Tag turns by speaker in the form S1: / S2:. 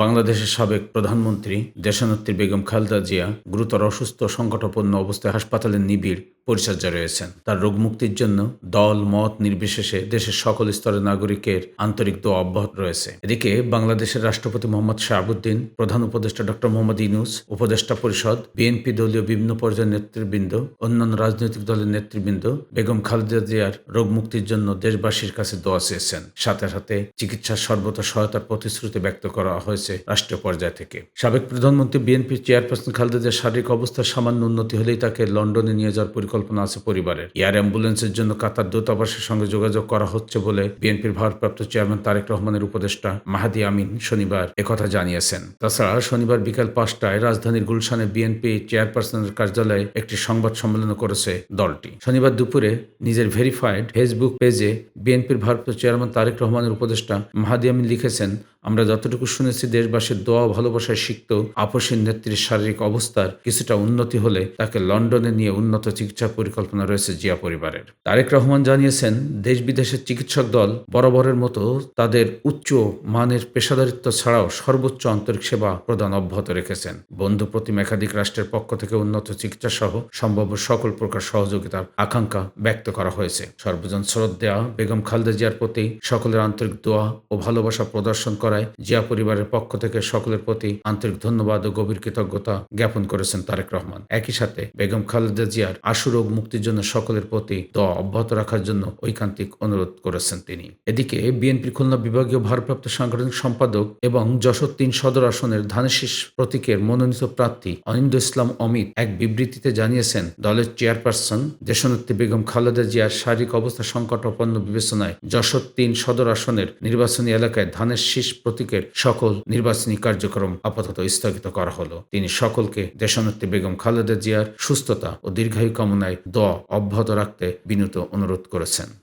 S1: বাংলাদেশের সাবেক প্রধানমন্ত্রী দেশনেত্রী বেগম খালেদা জিয়া গুরুতর অসুস্থ সংকটাপন্ন অবস্থায় হাসপাতালে নিবিড়। পরিচর্যা রয়েছেন। তার রোগ মুক্তির জন্য দল, মত নির্বিশেষে দেশের সকল স্তরের নাগরিকের আন্তরিক দোয়া অব্যাহত রয়েছে। এদিকে বাংলাদেশের রাষ্ট্রপতি মোহাম্মদ শাহাবুদ্দিন, প্রধান উপদেষ্টা ডক্টর মোহাম্মদ ইনুস উপদেষ্টা পরিষদ, বিএনপি দলীয় বিভিন্ন পর্যায়ের নেতৃবৃন্দ, অন্যান্য রাজনৈতিক দলের নেতৃবৃন্দ, বেগম খালেদা জিয়ার রোগ মুক্তির জন্য দেশবাসীর কাছে দোয়া চেয়েছেন। সাথে সাথে চিকিৎসার সর্বদা সহায়তার প্রতিশ্রুতি ব্যক্ত করা হয়েছে রাষ্ট্রীয় পর্যায় থেকে। সাবেক প্রধানমন্ত্রী বিএনপি চেয়ারপারসন খালেদা জিয়ার শারীরিক অবস্থার সামান্য উন্নতি হলেই তাকে লন্ডনে নিয়ে যাওয়ার আছে পরিবারের। এয়ার অ্যাম্বুলেন্সের জন্য কাতার দূতাবাসের সঙ্গে যোগাযোগ করা হচ্ছে বলে বিএনপির ভারপ্রাপ্ত চেয়ারম্যান তারেক রহমানের উপদেষ্টা মাহাদি আমিন শনিবার একথা জানিয়েছেন। তাছাড়া শনিবার বিকাল পাঁচটায় রাজধানীর গুলশানে বিএনপি চেয়ারপারসনের কার্যালয়ে একটি সংবাদ সম্মেলন করেছে দলটি। শনিবার দুপুরে নিজের ভেরিফাইড ফেসবুক পেজে বিএনপির ভারপ্রাপ্ত চেয়ারম্যান তারেক রহমানের উপদেষ্টা মাহাদি আমিন লিখেছেন আমরা যতটুকু শুনেছি দেশবাসীর দোয়া ভালোবাসায় সিক্ত। আপসীন নেত্রীর শারীরিক অবস্থার কিছুটা উন্নতি হলে তাকে লন্ডনে নিয়ে উন্নত চিকিৎসা পরিকল্পনা রয়েছে জিয়া পরিবারের। তারেক রহমান জানিয়েছেন দেশ বিদেশের চিকিৎসক দল বরাবরের মতো তাদের উচ্চ মানের পেশাদারিত্ব ছাড়াও সর্বোচ্চ আন্তরিক সেবা প্রদান অব্যাহত রেখেছেন। বন্ধু প্রতিম একাধিক রাষ্ট্রের পক্ষ থেকে উন্নত চিকিৎসা সহ সম্ভাব্য সকল প্রকার সহযোগিতার আকাঙ্ক্ষা ব্যক্ত করা হয়েছে। সর্বজন শ্রদ্ধা, বেগম খালদা জিয়ার প্রতি সকলের আন্তরিক দোয়া ও ভালোবাসা প্রদর্শন করায় জিয়া পরিবারের পক্ষ থেকে সকলের প্রতি আন্তরিক ধন্যবাদ ও গভীর কৃতজ্ঞতা জ্ঞাপন করেছেন তারেক রহমান। একই সাথে বেগম খালেদা জিয়ার আশু রোগ মুক্তির জন্য সকলের প্রতি দোয়া অব্যাহত রাখার জন্য ঐকান্তিক অনুরোধ করেছেন তিনি। এদিকে বিএনপি খুলনা বিভাগীয় ভারপ্রাপ্ত সাংগঠনিক সম্পাদক এবং যশোর তিন সদর আসনের ধানেশিস প্রতীকের মনোনীত প্রার্থী অনিন্দ ইসলাম অমিত এক বিবৃতিতে জানিয়েছেন, দলের চেয়ারপারসন দেশনেত্রী বেগম খালেদা জিয়ার শারীরিক অবস্থা সংকটাপন্ন বিবেচনায় যশোর তিন সদর আসনের নির্বাচনী এলাকায় ধানের শীষ প্রতীকের সকল নির্বাচনী কার্যক্রম আপাতত স্থগিত করা হলো। তিনি সকলকে দেশনেত্রী বেগম খালেদা জিয়ার সুস্থতা ও দীর্ঘায়ু কামনায় দ অব্যাহত রাখতে বিনীত অনুরোধ করেছেন।